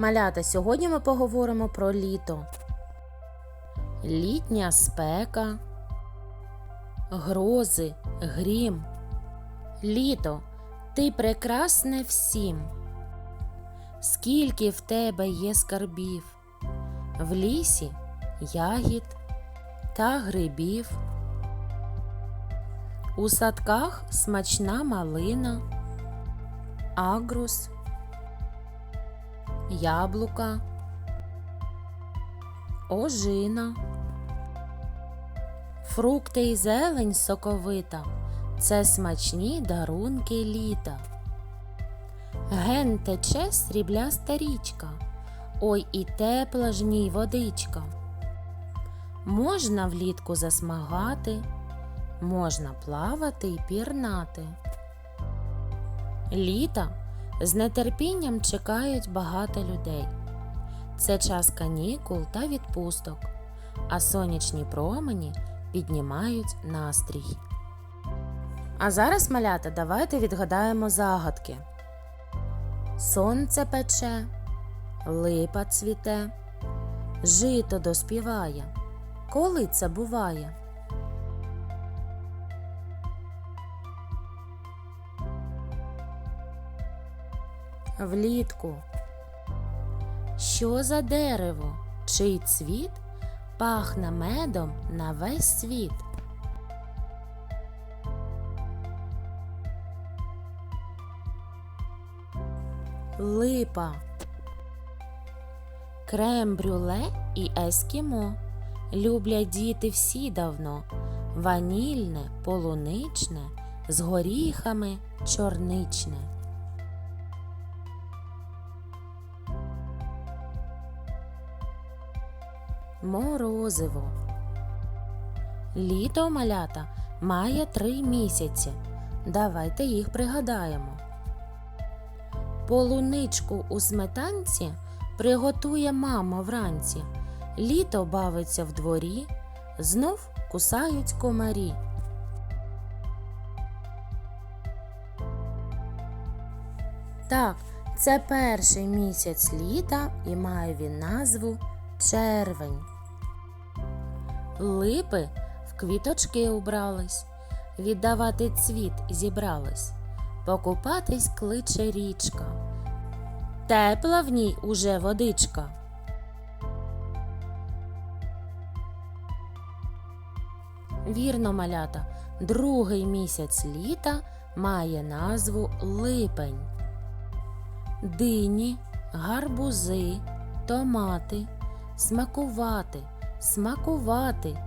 Малята, сьогодні ми поговоримо про літо. Літня спека, грози, грім. Літо, ти прекрасне всім. Скільки в тебе є скарбів, в лісі ягід та грибів. У садках смачна малина, агрус, яблука, ожина, фрукти і зелень соковита це смачні дарунки літа. Ген тече срібляста річка, ой і тепла ж ній водичка. Можна влітку засмагати, можна плавати і пірнати. Літа з нетерпінням чекають багато людей. Це час канікул та відпусток, а сонячні промені піднімають настрій. А зараз, малята, давайте відгадаємо загадки. Сонце пече, липа цвіте, жито доспіває. Коли це буває? Влітку. Що за дерево? Чий цвіт пахне медом на весь світ? Липа. Крем брюле і ескімо. Люблять діти всі давно. Ванільне, полуничне, з горіхами чорничне. Морозиво. Літо малята має три місяці. Давайте їх пригадаємо. Полуничку у сметанці приготує мама вранці. Літо бавиться в дворі, знов кусають комарі. Так, це перший місяць літа і має він назву червень. Липи в квіточки убрались, віддавати цвіт зібрались, покупатись кличе річка. Тепла в ній уже водичка. Вірно, малята, другий місяць літа має назву липень. Дині, гарбузи, томати, смакувати, смакувати.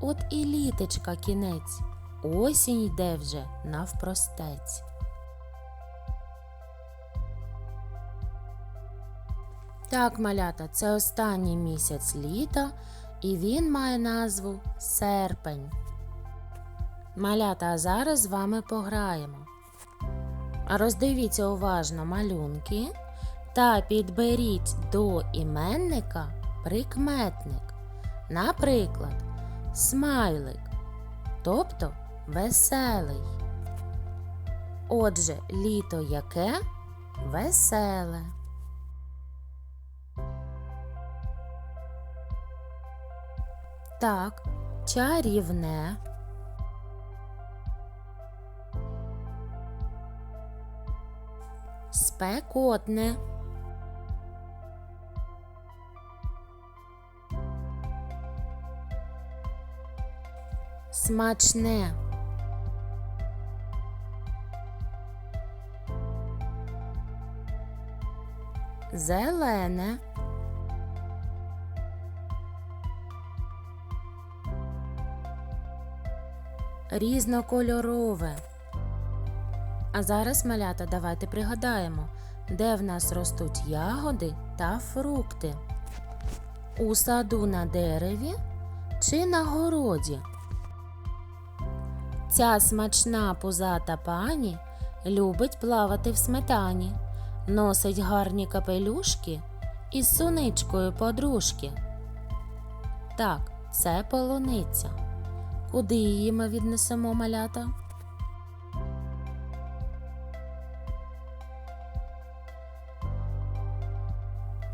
От і літечка кінець, осінь йде вже навпростець. Так, малята, це останній місяць літа, і він має назву серпень. Малята, а зараз з вами пограємо. Роздивіться уважно малюнки та підберіть до іменника прикметник. Наприклад, смайлик, тобто веселий. Отже, літо яке веселе. Так, чарівне. Спекотне. Смачне. Зелене. Різнокольорове. А зараз, малята, давайте пригадаємо, де в нас ростуть ягоди та фрукти. У саду на дереві чи на городі. Ця смачна пузата пані любить плавати в сметані, носить гарні капелюшки із суничкою подружки. Так, це полуниця. Куди її ми віднесемо малята?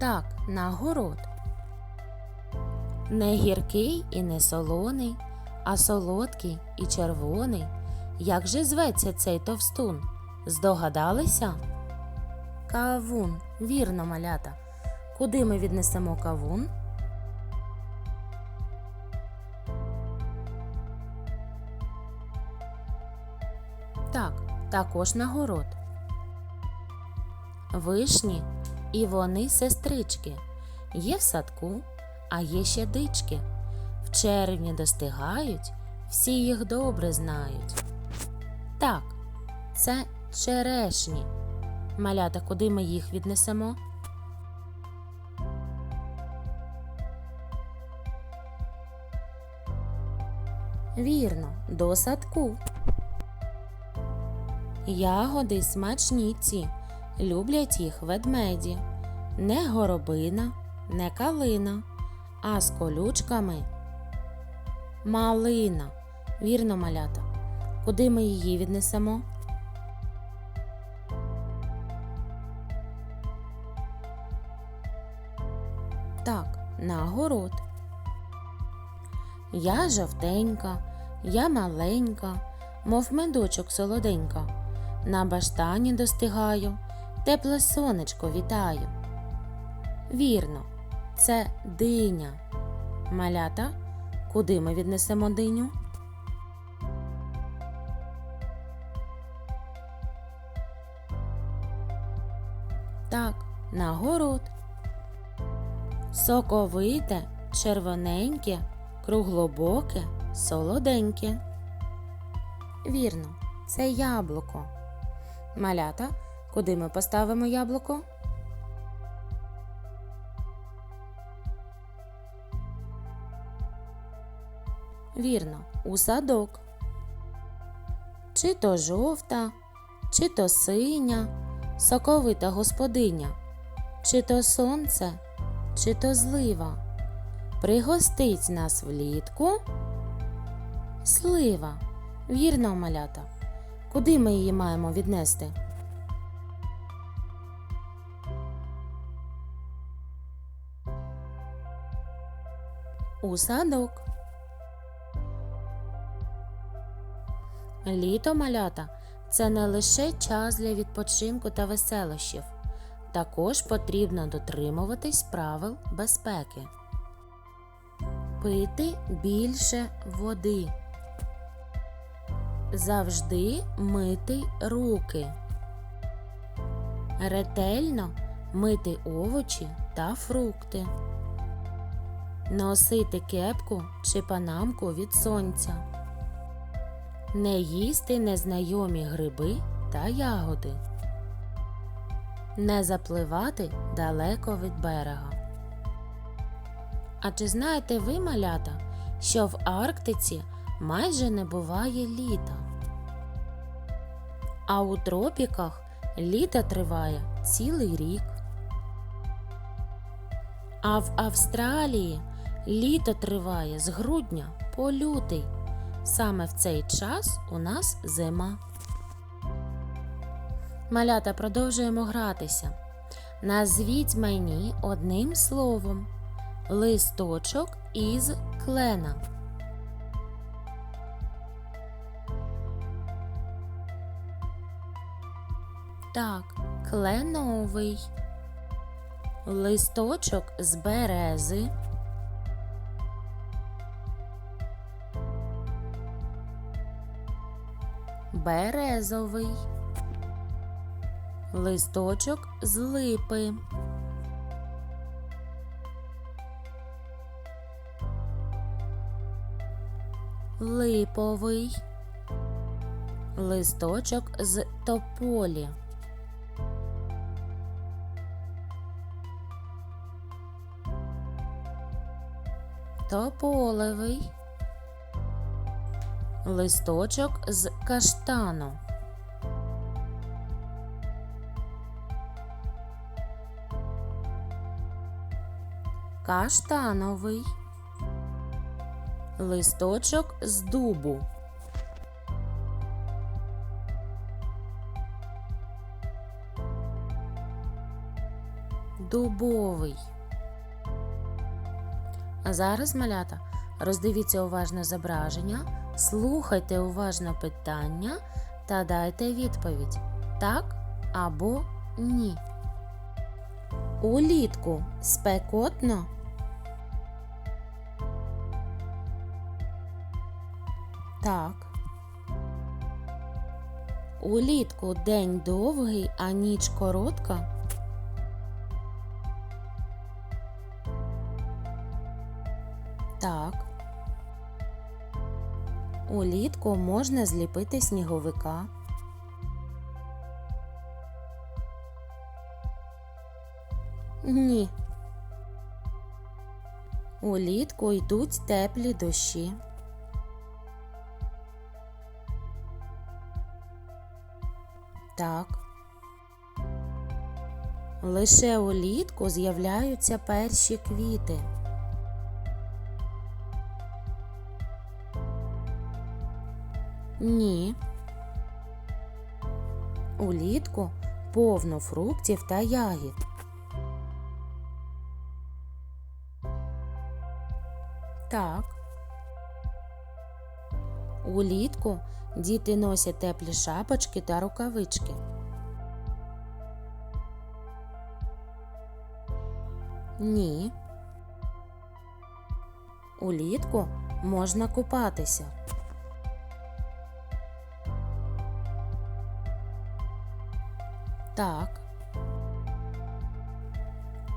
Так, на город. Не гіркий і не солоний, а солодкий і червоний. Як же зветься цей товстун? Здогадалися? Кавун, вірно, малята. Куди ми віднесемо кавун? Так, також на город. Вишні і вони сестрички. Є в садку, а є ще дички. Червні достигають, всі їх добре знають. Так, це черешні. Малята, куди ми їх віднесемо? Вірно, до садку. Ягоди смачні ці, люблять їх ведмеді. Не горобина, не калина, а з колючками малина. Вірно, малята. Куди ми її віднесемо? Так, на город. Я жовтенька, я маленька, мов медочок солоденька. На баштані достигаю, тепле сонечко вітаю. Вірно, це диня. Малята, куди ми віднесемо диню? Так, на город. Соковите, червоненьке, круглобоке, солоденьке. Вірно, це яблуко. Малята, куди ми поставимо яблуко? Вірно, у садок. Чи то жовта, чи то синя, соковита господиня, чи то сонце, чи то злива. Пригостить нас влітку. Слива. Вірно, малята. Куди ми її маємо віднести? У садок. Літо малята це не лише час для відпочинку та веселощів. Також потрібно дотримуватись правил безпеки. Пити більше води. Завжди мити руки. Ретельно мити овочі та фрукти. Носити кепку чи панамку від сонця. Не їсти незнайомі гриби та ягоди. Не запливати далеко від берега. А чи знаєте ви, малята, що в Арктиці майже не буває літа? А у тропіках літо триває цілий рік. А в Австралії літо триває з грудня по лютий. Саме в цей час у нас зима. Малята продовжуємо гратися. Назвіть мені одним словом листочок із клена. Так, кленовий. Листочок з берези. Березовий. Листочок з липи. Липовий. Листочок з тополі. Тополевий. Листочок з каштану. Каштановий. Листочок з дубу. Дубовий. А зараз, малята, роздивіться уважно зображення, слухайте уважно питання та дайте відповідь так або ні. Улітку спекотно. Так. Улітку день довгий, а ніч коротка. Так. Улітку можна зліпити сніговика. Ні. Улітку йдуть теплі дощі. Так. Лише улітку з'являються перші квіти. Ні. Улітку повно фруктів та ягід. Так. Улітку діти носять теплі шапочки та рукавички. Ні. Улітку можна купатися. Так.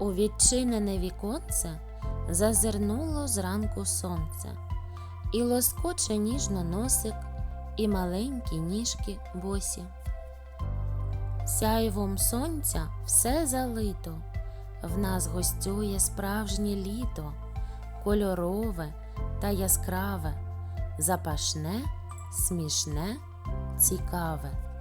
У відчинене віконце зазирнуло зранку сонце, і лоскоче ніжно носик, і маленькі ніжки босі. Сяйвом сонця все залито, в нас гостює справжнє літо, кольорове та яскраве, запашне, смішне, цікаве.